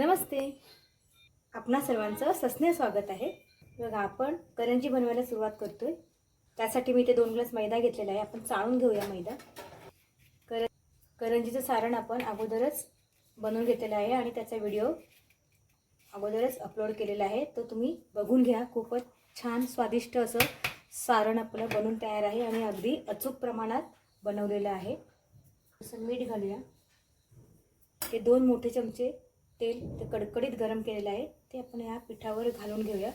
नमस्ते. आपणा सर्वांचं सस्ने स्वागत आहे. बघा आपण करंजी बनवायला सुरुवात करतो आहे त्यासाठी मी ते दोन ग्लास मैदा घेतलेला आहे. आपण चाळून घेऊया मैदा. कर करंजीचं सारण आपण अगोदरच बनवून घेतलेलं आहे आणि त्याचा व्हिडिओ अगोदरच अपलोड केलेला आहे. तो तुम्ही बघून घ्या. खूपच छान स्वादिष्ट असं सारण आपलं बनून तयार आहे आणि अगदी अचूक प्रमाणात बनवलेलं आहे. तसं मीठ घालूया. ते दोन मोठे चमचे तेल ते कडकडीत गरम केलेलं आहे ते आपण या पिठावर घालून घेऊया.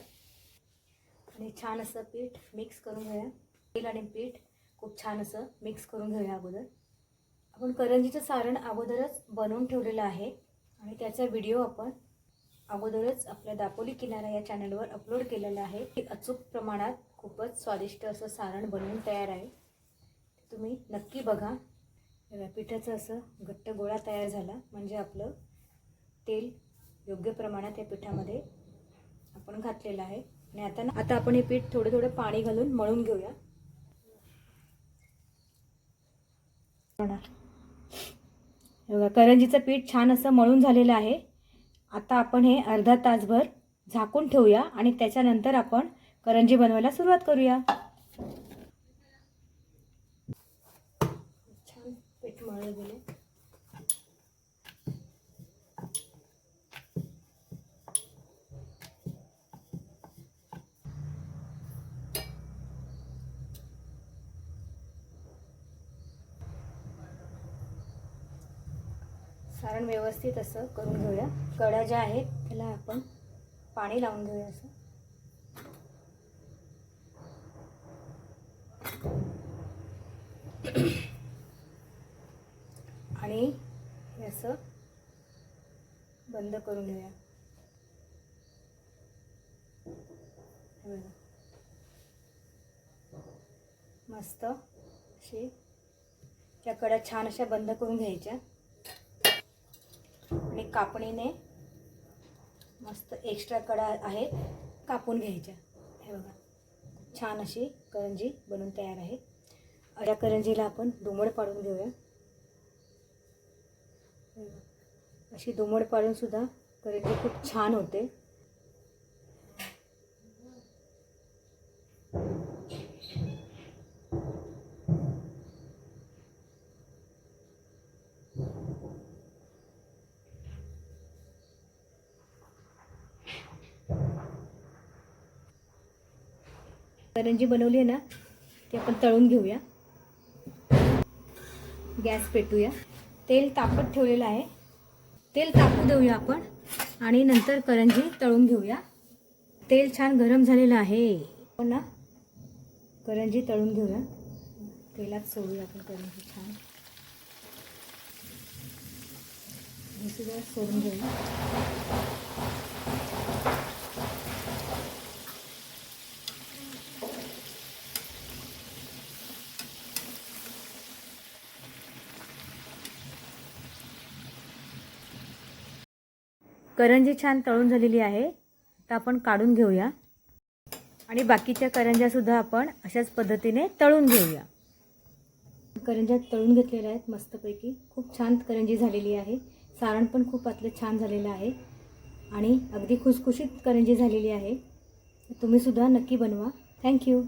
आणि छान असं पीठ मिक्स करून घेऊया. तेल आणि पीठ खूप छान असं मिक्स करून घेऊया अगोदर. आपण करंजीचं सारण अगोदरच बनवून ठेवलेलं आहे. आणि त्याचा व्हिडिओ आपण अगोदरच आपल्या दापोली किनारा या चॅनलवर अपलोड केलेला आहे. ते अचूक प्रमाणात खूपच स्वादिष्ट असं सारण बनवून तयार आहे. तुम्ही नक्की बघा, पिठाचं असं घट्ट गोळा तयार झाला. म्हणजे आपलं तेल योग्य प्रमाणात या पिठामध्ये आपण घातलेलं आहे. आणि आता ना आता आपण हे पीठ थोडं थोडं पाणी घालून मळून घेऊया. बघा करंजीचं पीठ छान असं मळून झालेलं आहे. आता आपण हे अर्धा तासभर झाकून ठेवूया आणि त्याच्यानंतर आपण करंजी बनवायला सुरुवात करूया. छान पीठ मळलं गेले सारण व्यवस्थित असं करून घेऊया. कड्या ज्या आहेत त्याला आपण पाणी लावून घेऊया असं. आणि हे असं बंद करून घेऊया. मस्त अशी त्या कड्या छान अशा बंद करून घ्यायच्या. आणि कापणीने मस्त एक्स्ट्रा कडा आहेत कापून घ्यायच्या. हे बघा छान अशी करंजी बनून तयार आहे. या करंजीला आपण डुमड पाडून घेऊया. अशी डुमड पाडूनसुद्धा करंजी खूप छान होते. करंजी बनवली आहे ना ती आपण तळून घेऊया. गॅस पेटूया. तेल तापत ठेवलेलं आहे. तेल तापू देऊया आपण आणि नंतर करंजी तळून घेऊया. तेल छान गरम झालेलं आहे. आपण ना? करंजी तळून घेऊया. तेलात सोडूया आपण करंजी छान. सुद्धा सोडून घेऊया. करंजी छान तळून झालेली आहे. तर आपण काढून घेऊया. आणि बाकीच्या करंज्यासुद्धा आपण अशाच पद्धतीने तळून घेऊया. करंज्या तळून घेतलेल्या आहेत मस्तपैकी. खूप छान करंजी झालेली आहे. सारण पण खूप आतलं छान झालेलं आहे. आणि अगदी खुसखुशीत करंजी झालेली आहे. तुम्हीसुद्धा नक्की बनवा. थँक्यू